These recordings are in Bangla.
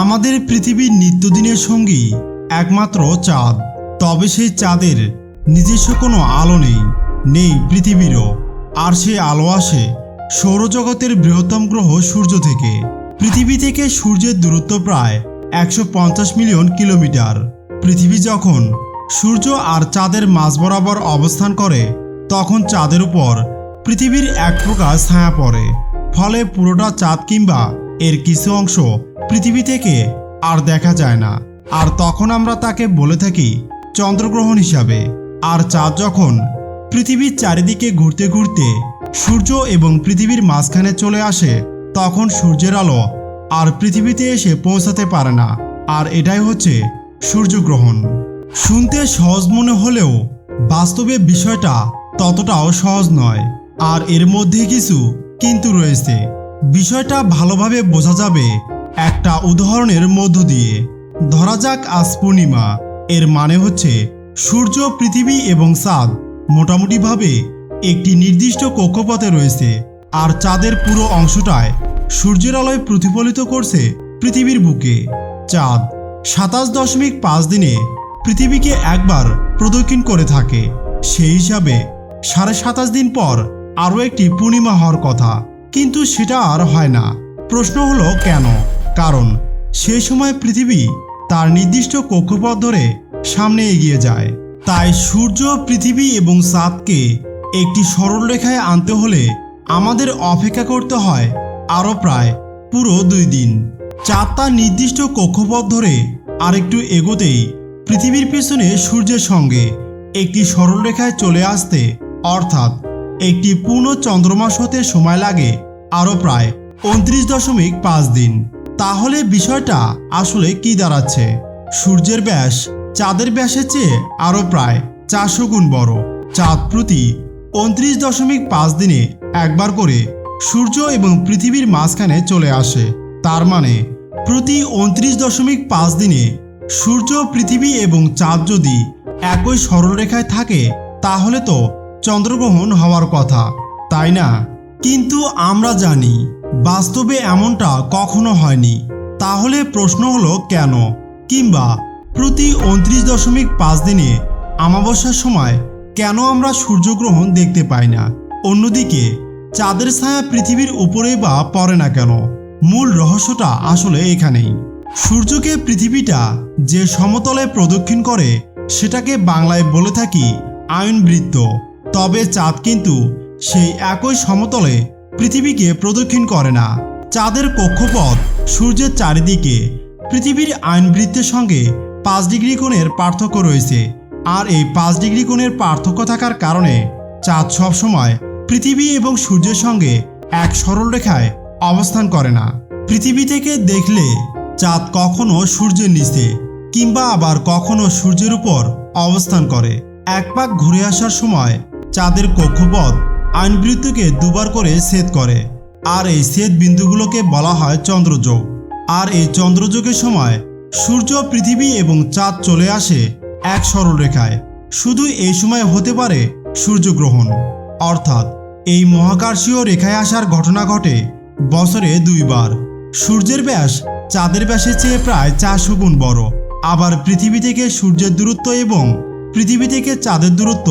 আমাদের পৃথিবীর নিত্যদিনের সঙ্গী একমাত্র চাঁদ। তবে সেই চাঁদের নিজস্ব কোনো আলো নেই নেই পৃথিবীরও। আর সেই আলো আসে সৌরজগতের বৃহত্তম গ্রহ সূর্য থেকে। পৃথিবী থেকে সূর্যের দূরত্ব প্রায় একশো পঞ্চাশ মিলিয়ন কিলোমিটার। পৃথিবী যখন সূর্য আর চাঁদের মাঝ বরাবর অবস্থান করে, তখন চাঁদের উপর পৃথিবীর এক প্রকার ছায়া পড়ে। ফলে পুরোটা চাঁদ কিংবা এর কিছু অংশ পৃথিবী থেকে আর দেখা যায় না। আর তখন আমরা তাকে বলে থাকি চন্দ্রগ্রহণ হিসাবে। আর চাঁদ যখন পৃথিবীর চারিদিকে ঘুরতে ঘুরতে সূর্য এবং পৃথিবীর মাঝখানে চলে আসে, তখন সূর্যের আলো আর পৃথিবীতে এসে পৌঁছাতে পারে না। আর এটাই হচ্ছে সূর্যগ্রহণ। শুনতে সহজ মনে হলেও বাস্তবে বিষয়টা ততটাও সহজ নয়। আর এর মধ্যে কিছু কিন্তু রয়েছে। বিষয়টা ভালোভাবে বোঝা যাবে একটা উদাহরণের মধ্য দিয়ে। ধরা যাক আজ পূর্ণিমা। এর মানে হচ্ছে সূর্য, পৃথিবী এবং চাঁদ মোটামুটিভাবে একটি নির্দিষ্ট কক্ষপথে রয়েছে আর চাঁদের পুরো অংশটায় সূর্যের আলোয় প্রতিফলিত করছে পৃথিবীর বুকে। চাঁদ সাতাশ দশমিক পাঁচ দিনে পৃথিবীকে একবার প্রদক্ষিণ করে থাকে। সেই হিসাবে সাড়ে সাতাশ দিন পর আরও একটি পূর্ণিমা হওয়ার কথা। কিন্তু সেটা আর হয় না। প্রশ্ন হলো কেন? কারণ সে সময় পৃথিবী তার নির্দিষ্ট কক্ষপথ ধরে সামনে এগিয়ে যায়। তাই সূর্য, পৃথিবী এবং চাঁদকে একটি সরল রেখায় আনতে হলে আমাদের অপেক্ষা করতে হয় আরও প্রায় পুরো দুই দিন। চাঁদ তার নির্দিষ্ট কক্ষপথ ধরে আরেকটু এগোতেই পৃথিবীর পেছনে সূর্যের সঙ্গে একটি সরল রেখায় চলে আসতে, অর্থাৎ একটি পূর্ণ চন্দ্রমাস হতে সময় লাগে আরও প্রায় উনত্রিশ দশমিক পাঁচ দিন। তাহলে বিষয়টা আসলে কি দাঁড়াচ্ছে? সূর্যের ব্যাস চাঁদের ব্যাসের চেয়ে আরও প্রায় চারশো গুণ বড়। চাঁদ প্রতি উনত্রিশ দশমিক পাঁচ দিনে একবার করে সূর্য এবং পৃথিবীর মাঝখানে চলে আসে। তার মানে প্রতি উনত্রিশ দশমিক পাঁচ দিনে সূর্য, পৃথিবী এবং চাঁদ যদি একই সরলরেখায় থাকে, তাহলে তো চন্দ্রগ্রহণ হওয়ার কথা। তাই না? কিন্তু আমরা জানি বাস্তবে এমনটা কখনো হয়নি। তাহলে প্রশ্ন হলো কেন? কিংবা প্রতি উনত্রিশ দশমিক পাঁচ দিনে আমাবস্যার সময় কেন আমরা সূর্যগ্রহণ দেখতে পাই না? অন্যদিকে, চাঁদের ছায়া পৃথিবীর উপরেই বা পড়ে না কেন? মূল রহস্যটা আসলে এখানেই। সূর্যকে পৃথিবীটা যে সমতলে প্রদক্ষিণ করে, সেটাকে বাংলায় বলে থাকি আয়নবৃত্ত। তবে চাঁদ কিন্তু সেই একই সমতলে পৃথিবীকে প্রদক্ষিণ করে না। চাঁদের কক্ষপথ, সূর্যের চারিদিকে। পৃথিবীর আইনবৃত্তের সঙ্গে পাঁচ ডিগ্রি কোণের পার্থক্য রয়েছে। আর এই পাঁচ ডিগ্রি কোণের পার্থক্য থাকার কারণে চাঁদ সবসময় পৃথিবী এবং সূর্যের সঙ্গে এক সরল রেখায় অবস্থান করে না। পৃথিবী থেকে দেখলে চাঁদ কখনো সূর্যের নিচে কিংবা আবার কখনো সূর্যের উপর অবস্থান করে। এক পাক ঘুরে আসার সময় চাঁদের কক্ষপথ আইনবৃত্তকে দুবার করে ছেদ করে। আর এই ছেদ বিন্দুগুলোকে বলা হয় চন্দ্রযোগ। আর এই চন্দ্রযোগের সময় সূর্য, পৃথিবী এবং চাঁদ চলে আসে এক সরল রেখায় শুধু এই সময় হতে পারে সূর্যগ্রহণ। অর্থাৎ এই মহাকার্ষীয় রেখায় আসার ঘটনা ঘটে বছরে দুইবার। সূর্যের ব্যাস চাঁদের ব্যাসের চেয়ে প্রায় চারশো গুণ বড়। আবার পৃথিবী থেকে সূর্যের দূরত্ব এবং পৃথিবী থেকে চাঁদের দূরত্ব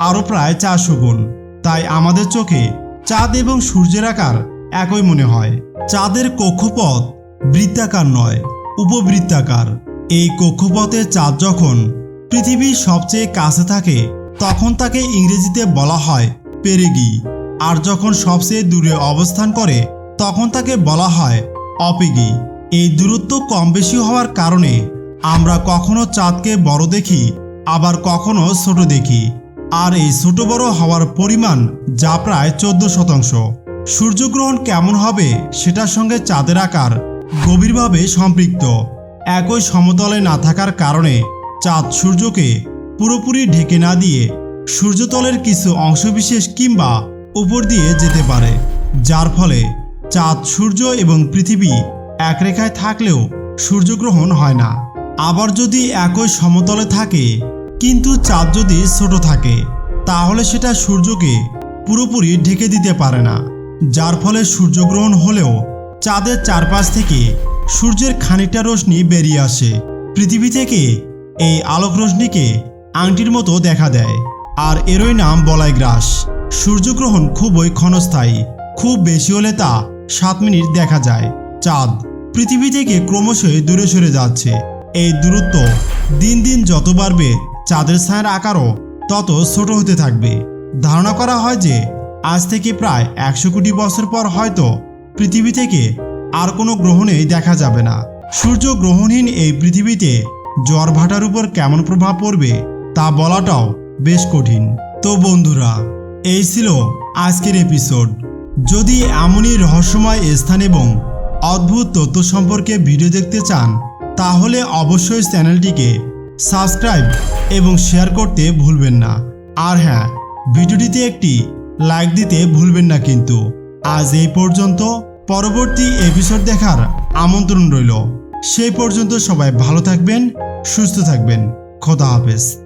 আরও প্রায় চারশো গুণ। তাই আমাদের চোখে চাঁদ এবং সূর্যের আকার একই মনে হয়। চাঁদের কক্ষপথ বৃত্তাকার নয়, উপবৃত্তাকার। এই কক্ষপথে চাঁদ যখন পৃথিবীর সবচেয়ে কাছে থাকে, তখন তাকে ইংরেজিতে বলা হয় পেরেগি। আর যখন সবচেয়ে দূরে অবস্থান করে, তখন তাকে বলা হয় অপেগি। এই দূরত্ব কম বেশি হওয়ার কারণে আমরা কখনো চাঁদকে বড় দেখি, আবার কখনো ছোট দেখি। আর এই ছোট বড় হওয়ার পরিমাণ যা প্রায় চোদ্দ শতাংশ। সূর্যগ্রহণ কেমন হবে সেটার সঙ্গে চাঁদের আকার গভীরভাবে সম্পৃক্ত। একই সমতলে না থাকার কারণে চাঁদ সূর্যকে পুরোপুরি ঢেকে না দিয়ে সূর্যতলের কিছু অংশবিশেষ কিংবা উপর দিয়ে যেতে পারে, যার ফলে চাঁদ সূর্য এবং পৃথিবী এক রেখায় থাকলেও সূর্যগ্রহণ হয় না। আবার যদি একই সমতলে থাকে কিন্তু চাঁদ যদি ছোট থাকে, তাহলে সেটা সূর্যকে পুরোপুরি ঢেকে দিতে পারে না, যার ফলে সূর্যগ্রহণ হলেও চাঁদের চারপাশ থেকে সূর্যের খানিকটা রশ্মি বেরিয়ে আসে। পৃথিবী থেকে এই আলোক রশ্মিকে আংটির মতো দেখা দেয়, আর এরই নাম বলাই গ্রাস। সূর্যগ্রহণ খুবই ক্ষণস্থায়ী, খুব বেশি হলে তা সাত মিনিট দেখা যায়। চাঁদ পৃথিবী থেকে ক্রমশই দূরে সরে যাচ্ছে। এই দূরত্ব দিন দিন যত বাড়বে চাঁদের ছায়ার আকারও তত ছোট হতে থাকবে। ধারণা করা হয় যে, আজ থেকে প্রায় একশো কোটি বছর পর হয়তো পৃথিবী থেকে আর কোনো গ্রহণেই দেখা যাবে না। সূর্য গ্রহণহীন এই পৃথিবীতে জ্বর ভাটার উপর কেমন প্রভাব পড়বে তা বলাটাও বেশ কঠিন। তো বন্ধুরা, এই ছিল আজকের এপিসোড। যদি এমনই রহস্যময় স্থান এবং অদ্ভুত তথ্য সম্পর্কে ভিডিও দেখতে চান, তাহলে অবশ্যই চ্যানেলটিকে সাবস্ক্রাইব এবং শেয়ার করতে ভুলবেন না। আর হ্যাঁ ভিডিওটিতে একটি লাইক দিতে ভুলবেন না কিন্তু। আজ এই পর্যন্ত। পরবর্তী এপিসোড দেখার আমন্ত্রণ রইল। সেই পর্যন্ত সবাই ভালো থাকবেন, সুস্থ থাকবেন। খোদা হাফেজ।